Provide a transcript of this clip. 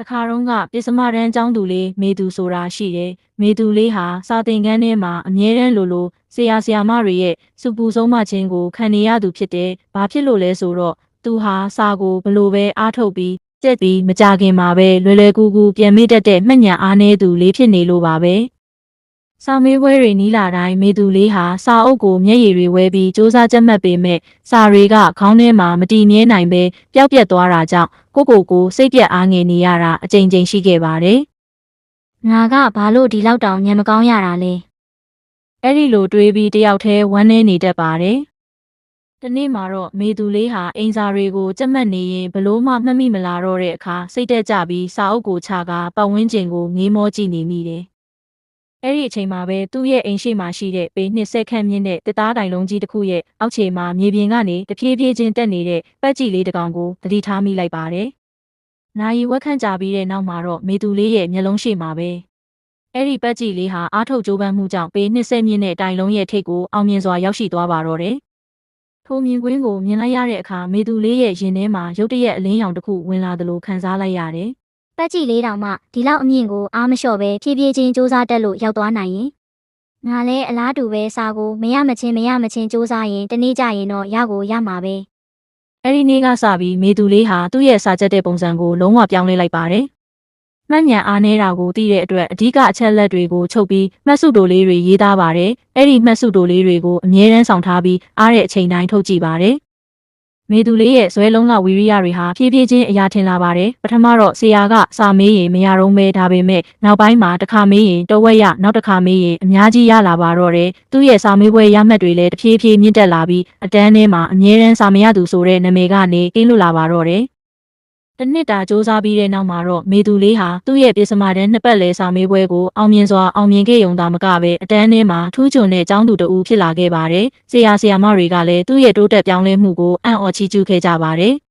တခါတော့ကပစ္စမတန်းចောင်းသူလေးမေသူဆိုတာရှိတယ်မေသူလေးဟာစာသင်ခန်းထဲမှာအမြဲတမ်းလိုလိုဆရာဆရာမတွေရဲ့စူပူဆုံးမခြင်းကိုခံနေရသူဖြစ်တယ်ဘာဖြစ်လို့လဲဆိုတော့သူဟာစာကိုဘလို့ပဲအားထုတ်ပြီးကြက်ပြီးမကြခင်မှာပဲလွယ်လွယ်ကူကူပြန်မိတတ်တဲ့မှတ်ဉာဏ်အားနည်းသူလေးဖြစ်နေလို့ပါပဲ စာမေးပွဲတွေနီးလာတိုင်းမေသူလေးဟာစာအုပ်ကိုမျက်ရည်တွေဝဲပြီးစူးစမ်းကြက်မှတ်ပေမဲ့စာတွေကခေါင်းထဲမှာမတည်မြဲနိုင်ပဲပျောက်ပြက်သွားတာကြောင့်ကိုကိုကိုစိတ်ပြက်အားငယ်နေရတာအကြိမ်ကြိမ်ရှိခဲ့ပါတယ်ငါကဘာလို့ဒီလောက်တောင်ညံမကောင်းရတာလဲအဲ့ဒီလိုတွေးပြီးတယောက်တည်းဝမ်းနေနေတတ်ပါတယ်။တနေ့မှာတော့မေသူလေးဟာအင်စာတွေကိုကြက်မှတ်နေရင်ဘလို့မှမှတ်မိမလာတော့တဲ့အခါစိတ်တက်ကြပြီးစာအုပ်ကိုချကာပတ်ဝန်းကျင်ကိုငေးမောကြည့်နေမိတယ်။ အဲ့ဒီအချိန်မှာပဲသူ့ရဲ့အိမ်ရှိမှာရှိတဲ့ပေ20ခန့်မြင့်တဲ့တစ်သားတိုင်လုံးကြီးတစ်ခုရဲ့အောက်ခြေမှာမြေပြင်ကနေတဖြည်းဖြည်းချင်းတက်နေတဲ့ပတ်ကြည့်လေးတစ်ကောင်ကိုသတိထားမိလိုက်ပါတယ်။နာယီဝက်ခန့်ကြပြီးတဲ့နောက်မှာတော့မေသူလေးရဲ့မျက်လုံးရှိမှာပဲ။အဲ့ဒီပတ်ကြည်လေးဟာအားထုတ်ကြိုးပမ်းမှုကြောင့်ပေ20မြင့်တဲ့တိုင်လုံးရဲ့ထိပ်ကိုအောင်မြင်စွာရောက်ရှိသွားပါတော့တယ်။ထိုမြင်ကွင်းကိုမြင်လိုက်ရတဲ့အခါမေသူလေးရဲ့ရင်ထဲမှာရုတ်တရက်အလင်းရောင်တစ်ခုဝင်လာသလိုခံစားလိုက်ရတယ် ပတ်ကြည့်လေးတောင်မှဒီလောက်အမြင့်ကိုအားမလျှော့ပဲဖြည်းဖြည်းချင်းစူးစမ်းတက်လို့ရောက်သွားနိုင်ရင်ငါလည်းအလားတူပဲစာကိုမရမချင်းမရမချင်းစူးစမ်းရင်တနေ့ကျရင်တော့ရကိုရမှာပဲ။အဲ့ဒီနေ့ကစပြီးမေသူလေးဟာသူ့ရဲ့စာချက်တဲ့ပုံစံကိုလုံးဝပြောင်းလဲလိုက်ပါတယ်။မှတ်ဉာဏ်အားနည်းတာကိုသိတဲ့အတွက်အဓိကအချက်လက်တွေကိုချုပ်ပြီးမှတ်စုတိုလေးတွေရေးသားပါတယ်။အဲ့ဒီမှတ်စုတိုလေးတွေကိုအမြဲတမ်းဆောင်ထားပြီးအားတဲ့အချိန်တိုင်းထုတ်ကြည့်ပါတယ်။ မေသူလေးရဲ့ဇွဲလုံးကဝီရိယတွေဟာဖြည်းဖြည်းချင်းအရာထင်လာပါတယ်ပထမတော့ဆရာကစာမေးရင်မရတော့မဲဒါပေမဲ့နောက်ပိုင်းမှာတစ်ခါမေးရင်တော့ဝက်ရနောက်တစ်ခါမေးရင်အများကြီးရလာပါတော့တယ်သူ့ရဲ့စာမေးပွဲရမှတ်တွေလည်းတဖြည်းဖြည်းမြင့်တက်လာပြီးအတန်းထဲမှာအမြဲတမ်းစာမရသူဆိုတဲ့နာမည်ကနေကင်းလွတ်လာပါတော့တယ် တစ်နှစ်တာစ조사ပြီးတဲ့နောက်မှာတော့မေသူလေးဟာသူ့ရဲ့ပြစ္စမာတန်းနှစ်ပတ်လဲစာမေးပွဲကိုအောင်မြင်စွာအောင်မြင်ခဲ့ရုံသာမကပဲအတန်းထဲမှာထူးချွန်တဲ့ចောင်းသူတဦးဖြစ်လာခဲ့ပါတယ်။ဆရာဆရာမတွေကလည်းသူ့ရဲ့တိုးတက်ပြောင်းလဲမှုကိုအံ့ဩချီးကျူးခဲ့ကြပါတယ်။